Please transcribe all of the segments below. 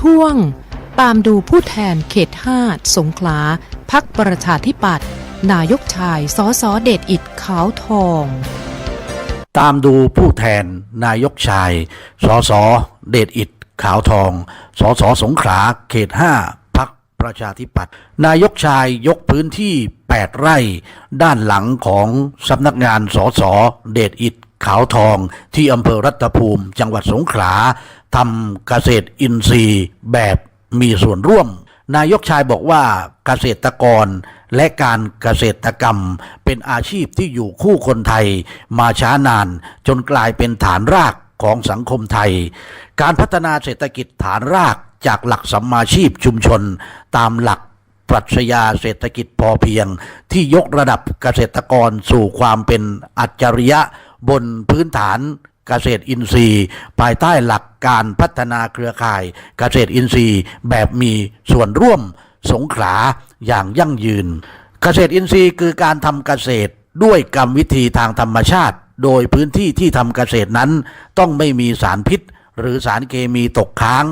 ช่วง ตามดูผู้แทนเขต5สงขลาพักประชาธิปัตย์นายกชายสอสอเดชอิดขาวทอง ตามดูผู้แทนนายกชายสอสอเดชอิดขาวทองสอสอสงขลาเขต5พักประชาธิปัตย์นายกชายยกพื้นที่ 8 ไร่ ด้านหลังของสำนักงานสอสอเดชอิดขาวทองที่อำเภอรัตภูมิ จังหวัดสงขลา ทำเกษตรอินทรีย์แบบมีส่วนร่วม นายกชายบอกว่าเกษตรกรและการเกษตรกรรมเป็นอาชีพที่อยู่คู่คนไทยมาช้านานจนกลายเป็นฐานรากของสังคมไทย การพัฒนาเศรษฐกิจฐานรากจากหลักสัมมาชีพชุมชน ตามหลักปรัชญาเศรษฐกิจพอเพียง ที่ยกระดับเกษตรกรสู่ความเป็นอัจฉริยะบนพื้นฐาน เกษตรอินทรีย์ ภายใต้หลักการพัฒนาเครือข่าย เกษตรอินทรีย์ แบบมีส่วนร่วมสงขลาอย่างยั่งยืน เกษตรอินทรีย์คือการทำเกษตรด้วยกรรมวิธีทางธรรมชาติ โดยพื้นที่ที่ทำเกษตรนั้น ต้องไม่มีสารพิษ หรือสารเคมีตกค้าง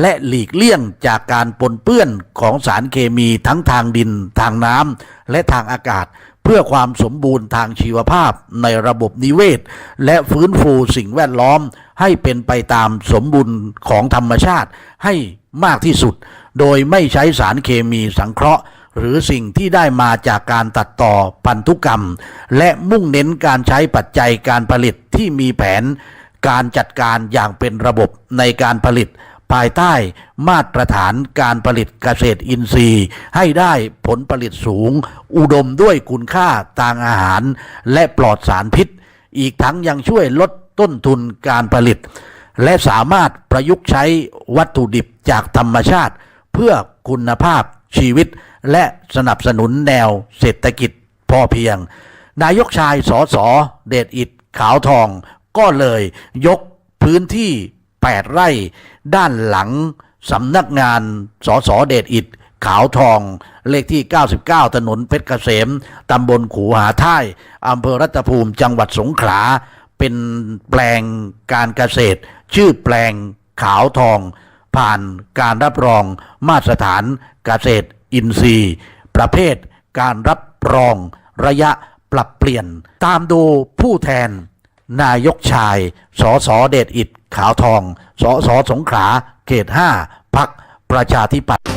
และหลีกเลี่ยงจากการปนเปื้อนของสารเคมีทั้งทางดิน ทางน้ำและทางอากาศ เพื่อความสมบูรณ์ทางชีวภาพในระบบนิเวศ และฟื้นฟูสิ่งแวดล้อมให้เป็นไปตามสมบูรณ์ของธรรมชาติให้มากที่สุด โดยไม่ใช้สารเคมีสังเคราะห์ หรือสิ่งที่ได้มาจากการตัดต่อพันธุกรรม และมุ่งเน้นการใช้ปัจจัยการผลิตที่มีแผนการจัดการอย่างเป็นระบบในการผลิต ภายใต้มาตรฐานการผลิตเกษตรอินทรีย์ ให้ได้ผลผลิตสูง อุดมด้วยคุณค่าทางอาหาร และปลอดสารพิษ อีกทั้งยังช่วยลดต้นทุนการผลิต และสามารถประยุกต์ใช้วัตถุดิบจากธรรมชาติ เพื่อคุณภาพชีวิต และสนับสนุนแนวเศรษฐกิจพอเพียง นายกชายสอสอเดชอิดขาวทอง ก็เลยยกพื้นที่ 8 ไร่ ด้านหลังสำนักงานสสเดชอิดขาวทอง เลขที่ 99 ถนนเพชรเกษม ตำบลขูหาท่ายอำเภอรัตภูมิ จังหวัดสงขลา เป็นแปลงการเกษตร ชื่อแปลงขาวทอง ผ่านการรับรองมาตรฐานเกษตรอินทรีย์ ประเภทการรับรองระยะปรับเปลี่ยน ตามดูผู้แทน นายกชาย สสเดชอิด ขาวทอง สสสงขลาเขต5พักประชาธิปัตย์